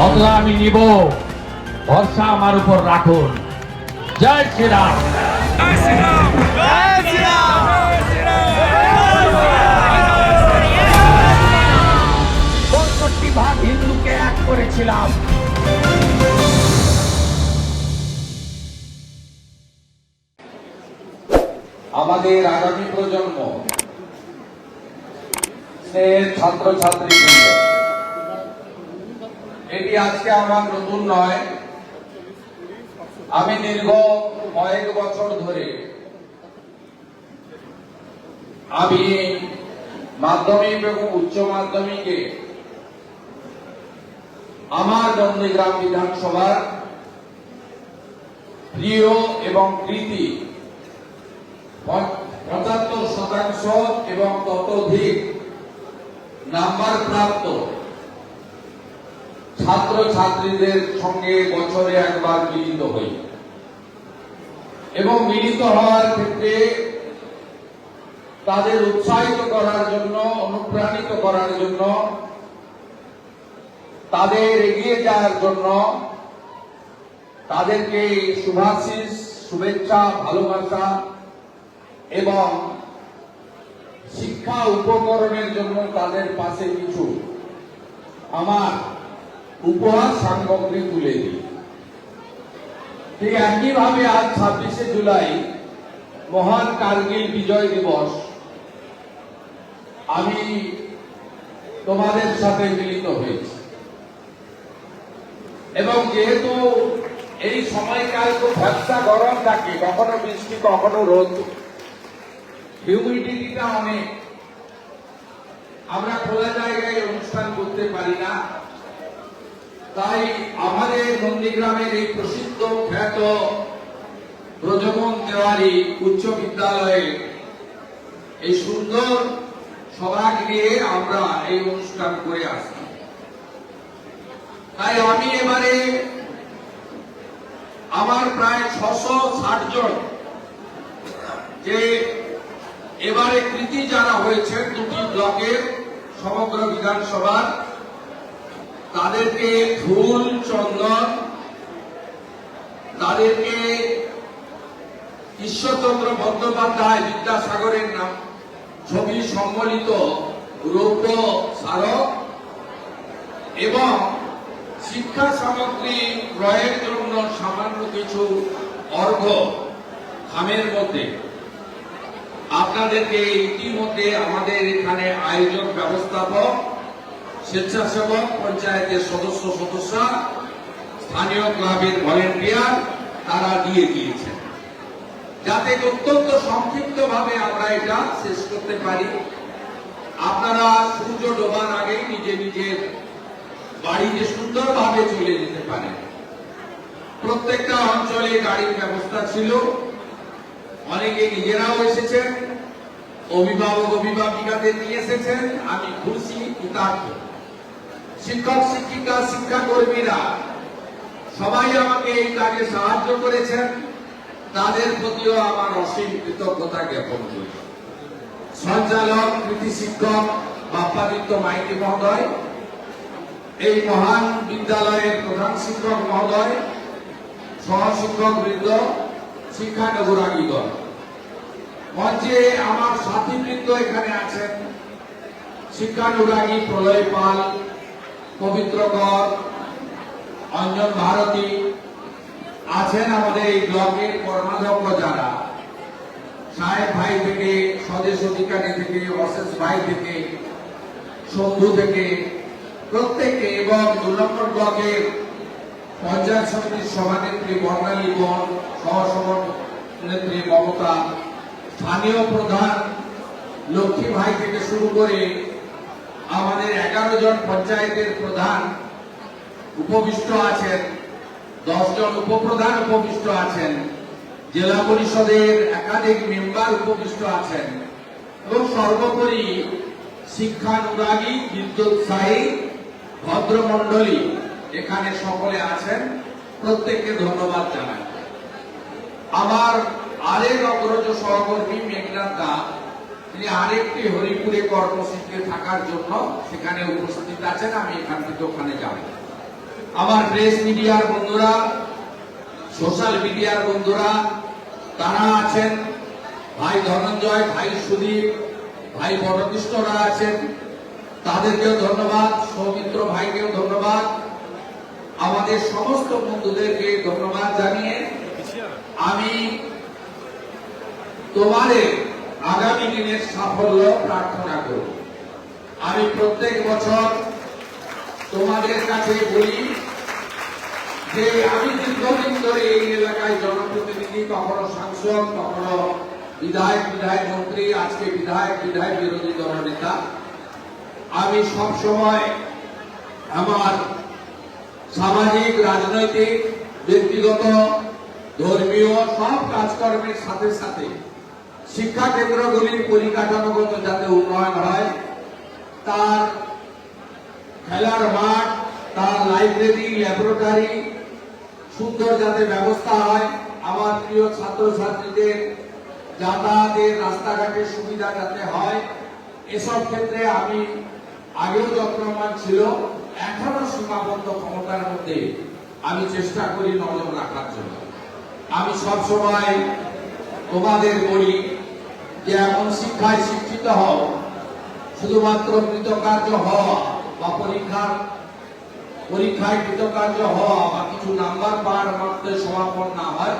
বদলা আমি নিব। ভরসা আমার উপর রাখুন। জয় শ্রীরাম। পঁয়ষট্টি ভাগ হিন্দুকে এক করেছিলাম। আমাদের আগামী প্রজন্ম স্নেহের ছাত্র ছাত্রী এটি আজকে আমার নতুন নয়। আমি দীর্ঘ কয়েক বছর ধরে আমি মাধ্যমিক এবং উচ্চ মাধ্যমিকে আমার নন্দীগ্রাম বিধানসভার প্রিয় এবং প্রীতি পঁচাত্তর শতাংশ এবং ততোধিক নাম্বার প্রাপ্ত ছাত্র ছাত্রীদের সঙ্গে বছরে একবার মিলিত হই। এবং মিলিত হওয়ার ক্ষেত্রে তাদের উৎসাহিত করার জন্য, অনুপ্রাণিত করার জন্য, তাদের এগিয়ে যাওয়ার জন্য তাদেরকে শুভাশিস, শুভেচ্ছা, ভালোবাসা এবং শিক্ষা উপকরণের জন্য তাদের পাশে কিছু আমার উপহার সামগ্রী তুলে দিই। ঠিক একইভাবে আজ ছাব্বিশে জুলাই, মহান কার্গিল বিজয় দিবস। আমি তোমাদের সাথে মিলিত হয়েছি। এবং যেহেতু এই সময়কাল তো ভ্যাবসা গরম থাকে, কখনো বৃষ্টি, কখনো রোদ হিউমিডিটিটা অনেক। আমরা খোলা জায়গায় অনুষ্ঠান করতে পারি না। তাই আমাদের নন্দীগ্রামের এই প্রসিদ্ধ খ্যাত ব্রজমন তেওয়ারি উচ্চ বিদ্যালয়ে এই সুন্দর সভাগৃহে আমরা এই অনুষ্ঠান করে আসি তাই আমি এবারে আমার প্রায় ছশো ষাট জন যে এবারে কৃতি যারা হয়েছে দুটি ব্লকের সমগ্র বিধানসভার তাদেরকে ফুল চন্দন, তাদেরকে ঈশ্বরচন্দ্র বন্দ্যোপাধ্যায় বিদ্যাসাগরের নাম, ছবি সম্বলিত রৌপ্য স্মারক এবং শিক্ষা সামগ্রী ক্রয়ের জন্য সামান্য কিছু অর্ঘ খামের মধ্যে। আপনাদেরকে ইতিমধ্যে আমাদের এখানে আয়োজন ব্যবস্থাপক স্বেচ্ছাসেবক পঞ্চায়েতের সদস্য সদস্যা স্থানীয় ক্লাবের ভলেন্টিয়ার, তারা দিয়ে দিয়েছেন। যাতে অত্যন্ত সংক্ষিপ্ত ভাবে আমরা এটা শেষ করতে পারি। আপনারা সূর্য ডোবার আগেই নিজে নিজের বাড়িতে সুন্দরভাবে চলে যেতে পারেন প্রত্যেকটা অঞ্চলে গাড়ির ব্যবস্থা ছিল। অনেকে নিজেরাও এসেছেন। অভিভাবক, অভিভাবিকাদের নিয়ে এসেছেন। আমি খুশি কৃতার্থ শিক্ষক, শিক্ষিকা, শিক্ষাকর্মীরা সবাই আমাকে এই কাজে সাহায্য করেছেন। তাদের প্রতিও আমার অসীম কৃতজ্ঞতা জ্ঞাপন করি। সঞ্চালক, কৃতি শিক্ষক, বাপ্পাদিত্য মাইতি মহোদয়, এই মহান বিদ্যালয়ের প্রধান শিক্ষক মহোদয় সহ শিক্ষক বৃন্দ শিক্ষানগরাগীগণ মঞ্চে আমার সাথীবৃন্দ এখানে আছেন। শিক্ষানুরাগী প্রলয় পাল পবিত্র কর অঞ্জন ভারতী আছেন আমাদের এই ব্লকের কর্মাধ্যক্ষ যারা। সাহেব ভাই থেকে, স্বদেশ অধিকারী থেকে, অশেষ ভাই থেকে, সন্ধু থেকে প্রত্যেকে এবং দু নম্বর ব্লকের পঞ্চায়েত সমিতির সভানেত্রী বর্ণালী বন সহসভানেত্রী মমতা, স্থানীয় প্রধান লক্ষ্মী ভাই থেকে শুরু করে আমাদের এগারো জন পঞ্চায়েতের প্রধান উপবিষ্ট আছেন, দশ জন উপপ্রধান উপবিষ্ট আছেন, জেলা পরিষদের একাধিক মেম্বার উপবিষ্ট আছেন, এবং সর্বোপরি শিক্ষানুরাগী বিদ্যুৎসাহী ভদ্রমণ্ডলী এখানে সকলে আছেন। প্রত্যেককে ধন্যবাদ জানাই। আমার আরেক অগ্রজ সহকর্মী মেঘনাথ দা তিনি আরেকটি হরিপুরে কর্মসূচিতে থাকার জন্য সেখানে উপস্থিত আছেন, আমি এখান থেকে ওখানে যাব। আমার প্রেস মিডিয়ার বন্ধুরা, সোশ্যাল মিডিয়ার বন্ধুরা, তারা আছেন, ভাই ধনঞ্জয়, ভাই সুদীপ, ভাই বড়কৃষ্ণরা আছেন, তাদেরকেও ধন্যবাদ, সৌমিত্র ভাইকেও ধন্যবাদ। আমাদের সমস্ত বন্ধুদেরকে ধন্যবাদ জানিয়ে আমি তোমাদের আগামী দিনের সাফল্য প্রার্থনা করব। আমি প্রত্যেক বছর তোমাদের কাছে বলি যে আমি দীর্ঘদিন ধরে এই এলাকায় জনপ্রতিনিধি, কখনো সাংসদ, কখনো বিধায়ক বিধায়ক মন্ত্রী, আজকে বিধায়ক বিধায়ক বিরোধী দলনেতা আমি সব সময় আমার সামাজিক, রাজনৈতিক, ব্যক্তিগত, ধর্মীয় সব কাজকর্মের সাথে সাথে শিক্ষা কেন্দ্রগুলির পরিকাঠামোগত যাতে উন্নয়ন হয়, তার খেলার মাঠ, তার লাইব্রেরি, ল্যাবরেটরি, সুন্দর যাতে ব্যবস্থা হয়। আমার প্রিয় ছাত্রছাত্রীদের, যাতায়াতের রাস্তাঘাটের সুবিধা যাতে হয়, এসব ক্ষেত্রে আমি আগেও যত্নমান ছিল এখনও সীমাবদ্ধ ক্ষমতার মধ্যে আমি চেষ্টা করি নজর রাখার জন্য। আমি সবসময় তোমাদের বলি যে এমন শিক্ষায় শিক্ষিত হও। শুধুমাত্র কৃতকার্য হওয়া বা পরীক্ষার পরীক্ষায় কৃতকার্য হওয়া বা কিছু নাম্বার পাওয়ার মাত্রে সমাপন না হয়,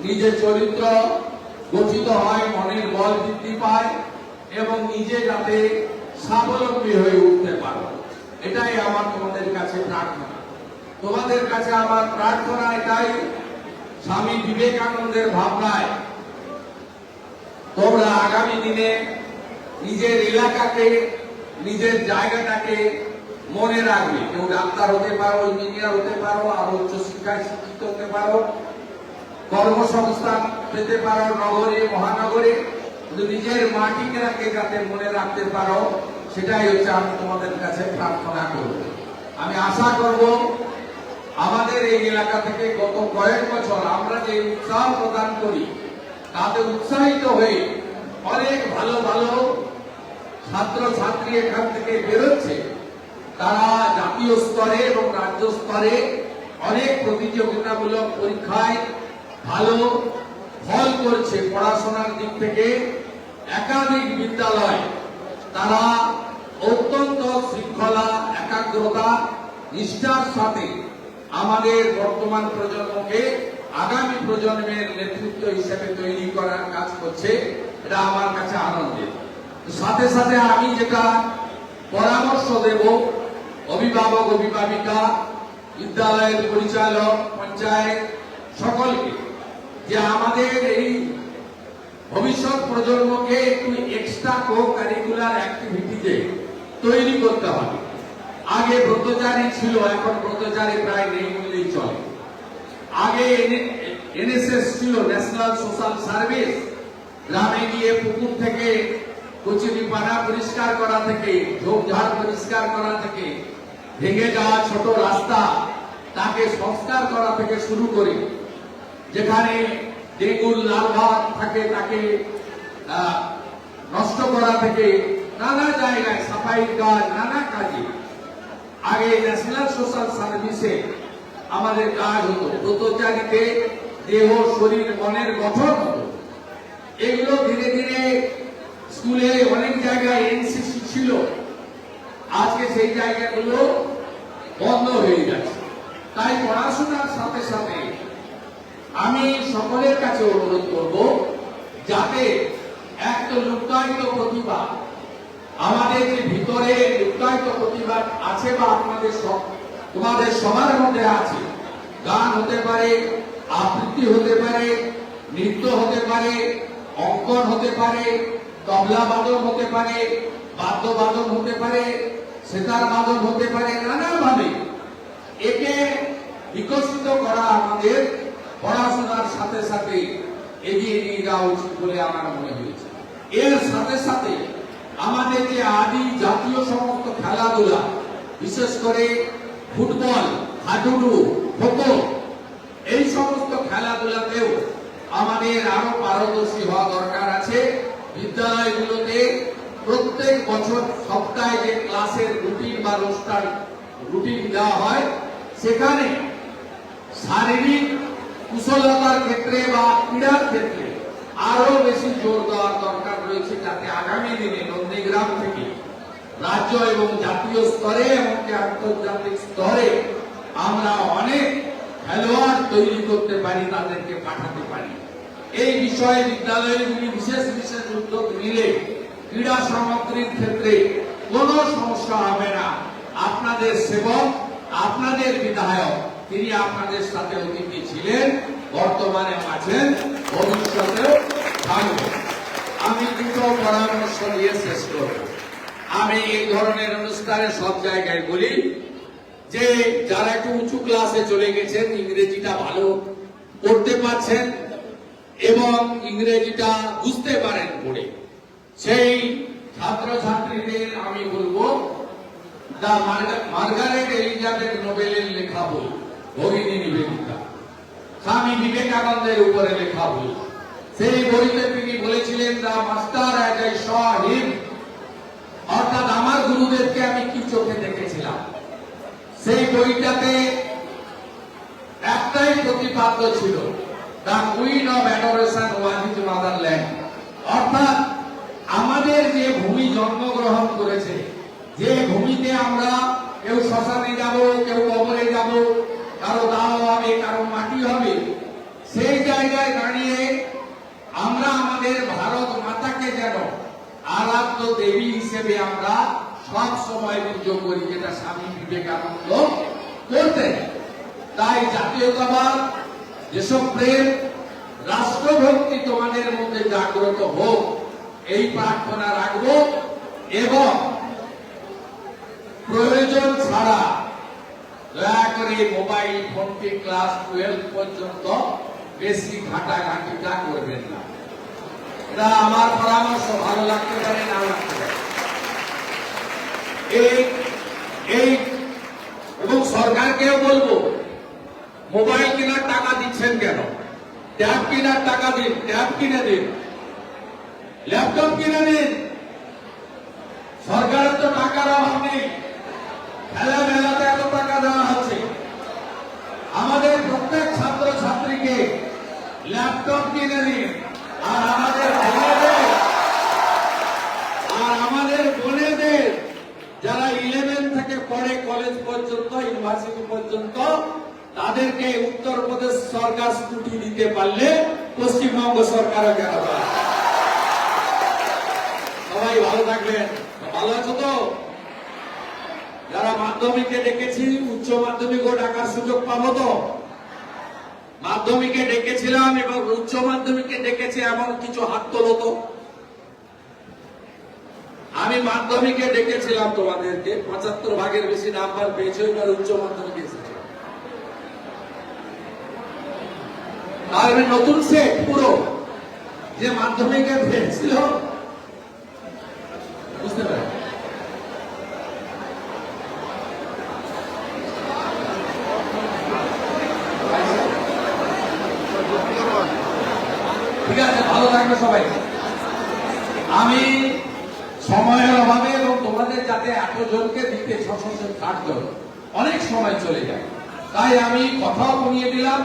নিজের চরিত্র গঠিত হয়, মনের বল বৃদ্ধি পায় এবং নিজে যাতে স্বাবলম্বী হয়ে উঠতে পারো। এটাই আমার তোমাদের কাছে প্রার্থনা। তোমাদের কাছে আমার প্রার্থনা এটাই। স্বামী বিবেকানন্দের ভাবনায় তোমরা আগামী দিনে নিজের এলাকাকে, নিজের জায়গাটাকে মনে রাখবে। কেউ ডাক্তার হতে পারো ইঞ্জিনিয়ার হতে পারো, আর উচ্চ শিক্ষায় শিক্ষিত হতে পারো, কর্মসংস্থান পেতে পারো নগরে, মহানগরে, কিন্তু নিজের মাটিকে যাতে মনে রাখতে পারো, সেটাই হচ্ছে আমি তোমাদের কাছে প্রার্থনা করব। আমি আশা করব আমাদের এই এলাকা থেকে গত কয়েক বছর আমরা যে উৎসাহ প্রদান করি তাতে উৎসাহিত হয়ে অনেক ভালো ভালো ছাত্র ছাত্রী এখান থেকে বেরোচ্ছে। তারা জাতীয় স্তরে এবং রাজ্য স্তরে অনেক প্রতিযোগিতামূলক পরীক্ষায় ভালো ফল করছে পড়াশোনার দিক থেকে। একাধিক বিদ্যালয়, তারা অত্যন্ত শৃঙ্খলা, একাগ্রতা, নিষ্ঠার সাথে আমাদের বর্তমান প্রজন্মকে আগামী প্রজন্মের নেতৃত্ব হিসেবে তৈরি করার কাজ করছে, এটা আমার কাছে আনন্দের সাথে সাথে আমি যেটা পরামর্শ দেব, অভিভাবক, অভিভাবিকা, বিদ্যালয়ের পরিচালক, পঞ্চায়েত সকলকে, যে আমাদের এই ভবিষ্যৎ প্রজন্মকে একটু এক্সট্রা কো কারিকুলার অ্যাক্টিভিটিতে তৈরি করতে হবে। আগে ব্রতচারী ছিল, এখন ব্রতচারী প্রায় নেই বললেই চলে। আগে এনএসএস ছিল ন্যাশনাল সোশ্যাল সার্ভিস গ্রামে গিয়ে পুকুর থেকে কচুরি পরিষ্কার করা থেকে ঝোপঝাড় পরিষ্কার করা থেকে, ভেঙে যাওয়া ছোট রাস্তা, তাকে সংস্কার করা থেকে শুরু করে। যেখানে ডেঙ্গুর লার্ভা থাকে, তাকে নষ্ট করা থেকে নানা জায়গায় সাফাইয়ের কাজ, নানা কাজে। আগে ন্যাশনাল সোশ্যাল সার্ভিসে আমাদের কাজ হতো। ব্রতচারীতে দেহ, শরীর, মনের গঠন হতো। এগুলো ধীরে ধীরে স্কুলে অনেক জায়গায় এনসিসি ছিল। আজকে সেই জায়গাগুলো বন্ধ হয়ে যাচ্ছে। তাই পড়াশোনার সাথে সাথে আমি সকলের কাছে অনুরোধ করব যাতে এক তো লুকায়িত প্রতিভা, আমাদের যে ভিতরে লুকায়িত প্রতিভা আছে বা আপনাদের সব তোমাদের সবার মধ্যে আছে। গান হতে পারে, আবৃত্তি হতে পারে, নৃত্য হতে পারে, অঙ্কন হতে পারে, তবলা বাদন হতে পারে বাদ্য বাদন হতে পারে, সেতার বাদন হতে পারে, নানাভাবে। একে বিকশিত করা আমাদের পড়াশোনার সাথে সাথে এগিয়ে নিয়ে যাওয়া উচিত বলে আমার মনে হয়েছে। এর সাথে সাথে আমাদের যে আদি জাতীয় সমস্ত খেলাধুলা, বিশেষ করে ফুটবল, হাডুডু, খোখো, এই সমস্ত খেলাধুলাতেও আমাদের আরও পারদর্শী হওয়া দরকার আছে। বিদ্যালয়গুলোতে প্রত্যেক বছর সপ্তাহে যে ক্লাসের রুটিন বা রোস্টার রুটিন দেওয়া হয়, সেখানে শারীরিক কুশলতার ক্ষেত্রে বা ক্রীড়ার ক্ষেত্রে আরও বেশি জোর দেওয়ার দরকার রয়েছে যাতে আগামী দিনে নন্দীগ্রাম থেকে রাজ্য এবং জাতীয় স্তরে, এমনকি আন্তর্জাতিক স্তরে, আমরা অনেক খেলোয়াড় তৈরি করতে পারি, তাদেরকে পাঠাতে পারি। এই বিষয়ে বিদ্যালয়গুলি বিশেষ বিশেষ উদ্যোগ নিলে ক্রীড়া সামগ্রীর ক্ষেত্রে কোনো সমস্যা হবে না। আপনাদের সেবক, আপনাদের বিধায়ক, তিনি আপনাদের সাথে অতিথি ছিলেন, বর্তমানে আছেন, ভবিষ্যতেও থাকবেন। আমি দুটো পরামর্শ দিয়ে শেষ করব। আমি এই ধরনের অনুষ্ঠানে সব জায়গায় বলি যে যারা একটু উঁচু ক্লাসে চলে গেছেন, ইংরেজিটা ভালো পড়তে পারছেন এবং ইংরেজিটা বুঝতে পারেন পড়ে, সেই ছাত্রছাত্রীদের আমি বলব, দা মার্গারেট এলিজাবেথ নোবেলের লেখা বই, ভগিনী নিবেদিতা। স্বামী বিবেকানন্দের উপরে লেখা বই। সেই বইতে তিনি বলেছিলেন, the master as I saw অর্থাৎ আমার গুরুদেবকে আমি কি চোখে দেখেছিলাম? সেই বইটাতে একটাই প্রতিপাদ্য ছিল অর্থাৎ আমাদের যে ভূমি জন্মগ্রহণ করেছে, যে ভূমিতে আমরা কেউ শ্মশানে যাব, কেউ কবরে যাব, কারও দাও হবে, কারও মাটি হবে, সেই জায়গায় দাঁড়িয়ে আমরা আমাদের ভারত মাতাকে যেন আরাধ্য দেবী হিসেবে আমরা সব সময় পুজো করি, যেটা স্বামী বিবেকানন্দ করতেন। তাই জাতীয়তাবাদ, দেশপ্রেম, রাষ্ট্রভক্তি তোমাদের মধ্যে জাগ্রত হোক, এই প্রার্থনা রাখব এবং প্রয়োজন ছাড়া দয়া করে মোবাইল ফোনটি ক্লাস টুয়েলভ পর্যন্ত বেশি ঘাটাঘাটিটা করবেন না। এটা আমার পরামর্শ, ভালো লাগতে পারে, না লাগতে পারে। এবং সরকারকেও বলব, মোবাইল কেনার টাকা দিচ্ছেন কেন? ট্যাব কেনার টাকা দিন, ট্যাব কিনে দিন। ল্যাপটপ কিনে দিন। সরকারের তো টাকার অভাব নেই। খেলা মেলাতে এত টাকা দেওয়া হচ্ছে আমাদের প্রত্যেক ছাত্র ছাত্রীকে ল্যাপটপ কিনে দিন আর আমাদের বোনেদের আর আমাদের বোনেদের যারা ইলেভেন থেকে পড়ে কলেজ পর্যন্ত ইউনিভার্সিটি পর্যন্ত তাদেরকে উত্তরপ্রদেশ সরকার স্কুটি দিতে পারলে পশ্চিমবঙ্গ সরকারও কেন সবাই ভালো থাকবেন। ভালো আছো তো? যারা মাধ্যমিকে ডেকেছি, উচ্চ মাধ্যমিকও ডাকার সুযোগ পাবো তো? মাধ্যমিকে ডেকেছিলাম এবং উচ্চ মাধ্যমিকে ডেকেছি এমন কিছু হাত তোলো তো? আমি মাধ্যমিকে ডেকেছিলাম তোমাদেরকে। পঁচাত্তর ভাগের বেশি নাম্বার পেয়েছে, এবার উচ্চ মাধ্যমিকে এসেছে তাহলে নতুন সেট পুরো। যে মাধ্যমিকে পেয়েছিল বুঝতে পারে ঠিক আছে, ভালো থাকবে সবাই। আমি সময়ের অভাবে এবং তোমাদের যাতে এত জনকে দিতে ষাট জন অনেক সময় চলে যায়। তাই আমি কথাও কমিয়ে দিলাম।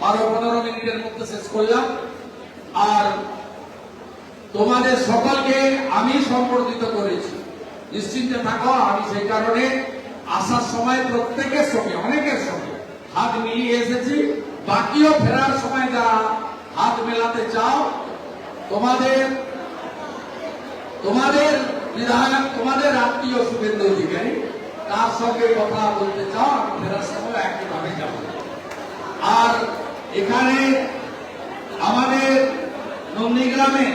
বারো পনেরো মিনিটের মধ্যে শেষ করলাম। আর তোমাদের সকলকে আমি সম্বর্ধিত করেছি। নিশ্চিন্তে থাকো, আমি সেই কারণে আসার সময় প্রত্যেকের সঙ্গে, অনেকের সঙ্গে হাত মিলিয়ে এসেছি। বাকিও ফেরার সময় যারা হাত মেলাতে চাও, তোমাদের তোমাদের বিধায়ক, তোমাদের আত্মীয় শুভেন্দু অধিকারী, তার সঙ্গে কথা বলতে চাও, আমি ফেরার সময় একইভাবে যাব। আর এখানে আমাদের নন্দীগ্রামে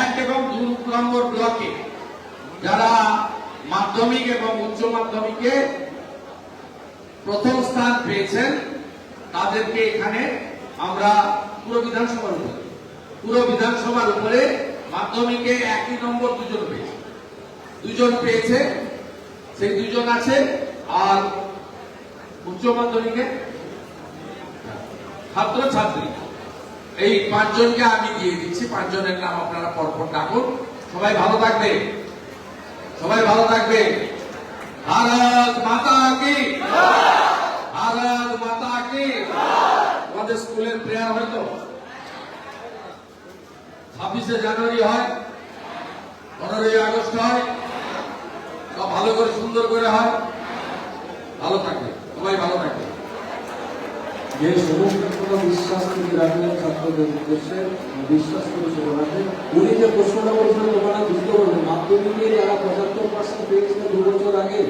এক এবং দু নম্বর ব্লকে যারা মাধ্যমিক এবং উচ্চ মাধ্যমিকে প্রথম স্থান পেয়েছেন, তাদেরকে এখানে আমরা পুরো বিধানসভার উপরে, পুরো বিধানসভার উপরে মাধ্যমিকে একই নম্বর দুজন পেয়েছে। দুজন পেয়েছে, সেই দুজন আছে, আর উচ্চ মাধ্যমিকে ছাত্র ছাত্রী এই পাঁচজনকে আমি দিয়ে দিচ্ছি, পাঁচজনের নাম আপনারা পরপর ডাকুন। সবাই ভালো থাকবে? সবাই ভালো থাকবে? ভারত মাতা কি? ভারত মাতা কি? আমাদের স্কুলের প্রেয়ার হয়তো ছাব্বিশে জানুয়ারি হয়? পনেরোই আগস্ট হয়? সব ভালো করে সুন্দর করে হয়? ভালো থাকবে, সবাই ভালো থাকবে। যে সমস্ত কোনো বিশ্বাস তিনি রাখলেন ছাত্রদের উদ্দেশ্যে বিশ্বাস করে রাখেন উনি যে প্রশ্নটা বলছেন তোমরা বুঝতে পারবেন মাধ্যমিকে যারা পঁচাত্তর পার্সেন্ট পেয়েছিল দু বছর আগে,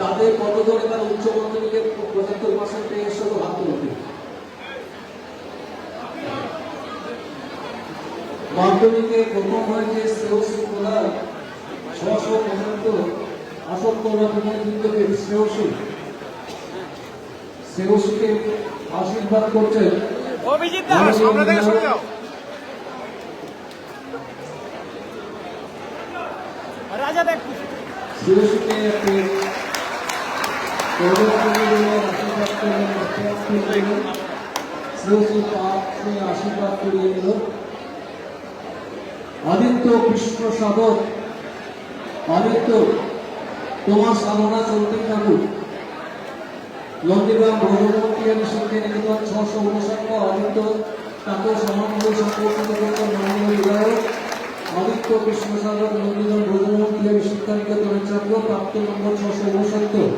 তাদের কতজনে তারা উচ্চ মাধ্যমিকে পঁচাত্তর পার্সেন্ট পেয়ে এসেছিল হাত তুলতে মাধ্যমিকে প্রথম হয়েছে শ্রেয়সী প্রধান ছশো পঁচাত্তর আসন করা কিন্তু শ্রেয়সী শ্রেয়সীকে আশীর্বাদ করছেন অভিজিৎ দা সামনে থেকে সরে যাও। রাজা দেখ। শ্রেয়সীকে একটি পদক্ষেপের জন্য আশীর্বাদ করিয়ে দিল। আদিত্য কৃষ্ণ সাধক আদিত্য তোমার সাধনা চলতে থাকুক। নন্দীগ্রাম আমি শিক্ষা নিকেতন ছশো উনষাট আদিত্য তাকে সমানভাবে সম্পর্কিত করতেন মাননীয় বিধায়ক আদিত্য কৃষ্ণ সাগর নন্দীগ্রাম ভগবতী আমি শিক্ষা নিকেতনের ছাত্র, প্রাপ্ত নম্বর ছশো উনসত্তর।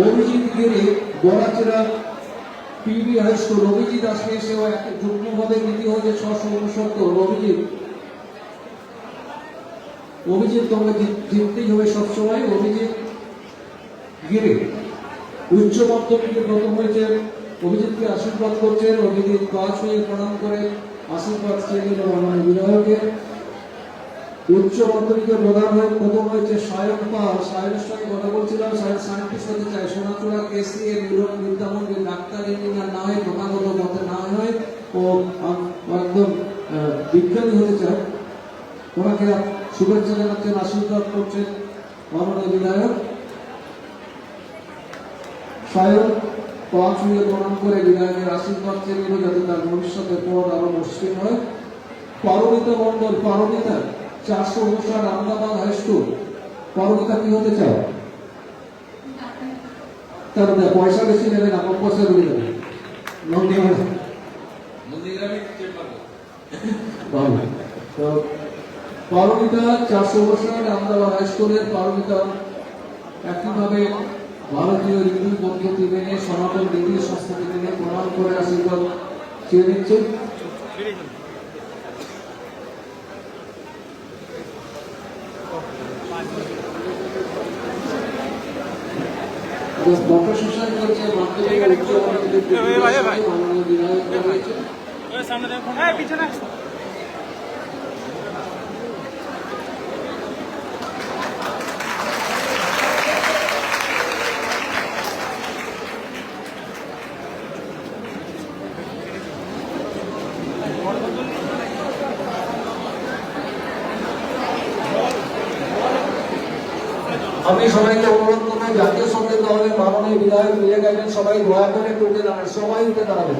Abhijit Giri Barachera P B high school, Abhijit আসলে এক যুগ্মভাবে নীতি হয়েছে ছশো উনসত্তর। অভিজিৎ অভিজিৎ তোমাকে জিত- জিততেই হবে সবসময়। অভিজিৎ গিরে উচ্চ মাধ্যমিকে প্রথম হয়েছে, অভিজিৎকে আশীর্বাদ করছেন, অভিজিৎ হয়ে প্রণাম করে আশীর্বাদ চেয়ে মাননীয় বিধায়কের উচ্চ মাধ্যমিকে প্রধান হয়ে প্রথম হয়েছে সায়ন পাল। সায়নের সঙ্গে কথা বলছিলাম, সায়ন সায়েন্টিস্ট হতে চায় সোনাচূড়া কেসি এর নিরোগ বিদ্যামন্দির, ডাক্তার, ইঞ্জিনিয়ার না হয় প্রথাগত মতে না হয় ও একদম বিজ্ঞানী হতে চায়। ওনাকে শুভেচ্ছা জানাচ্ছেন, আশীর্বাদ করছেন মাননীয় বিধায়ক। সায়ন পাঁচ হয়ে প্রণাম করে বিধায়কের আশীর্বাদ চেয়ে নিল যাতে তার ভবিষ্যতের পথ আরও মসৃণ হয়। পারমিতা মন্ডল পারমিতা চারশো উনষাট আহমেদাবাদ হাই স্কুল। কি হতে চাও? তার পয়সা বেশি নেবে না কম পয়সা বেশি নেবে নন্দীগ্রাম। তো পারমিতা চারশো বছর আহমেদাবাদ হাই স্কুলের পারমিতা একইভাবে ভারতীয় রীতি পদ্ধতি মেনে সনাতন রীতি সংস্কৃতি মেনে প্রমাণ করে আশীর্বাদ চেয়ে নিচ্ছে ডক্টর সুশান্ত করছে মাধ্যমিক উচ্চ মাধ্যমিক এ ভাই, এ ভাই। মাননীয় বিধায়ক রয়েছে সামনে দেখো হ্যাঁ পিছনে আসো। আমি সবাইকে অনুরোধ করব, জাতীয় সঙ্গে দলের মাননীয় বিধায়ক মিলে গেছেন সবাই দয়া করে উঠে দাঁড়ান সবাই উঠে দাঁড়াবে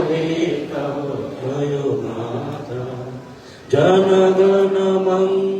Jamadana Mandana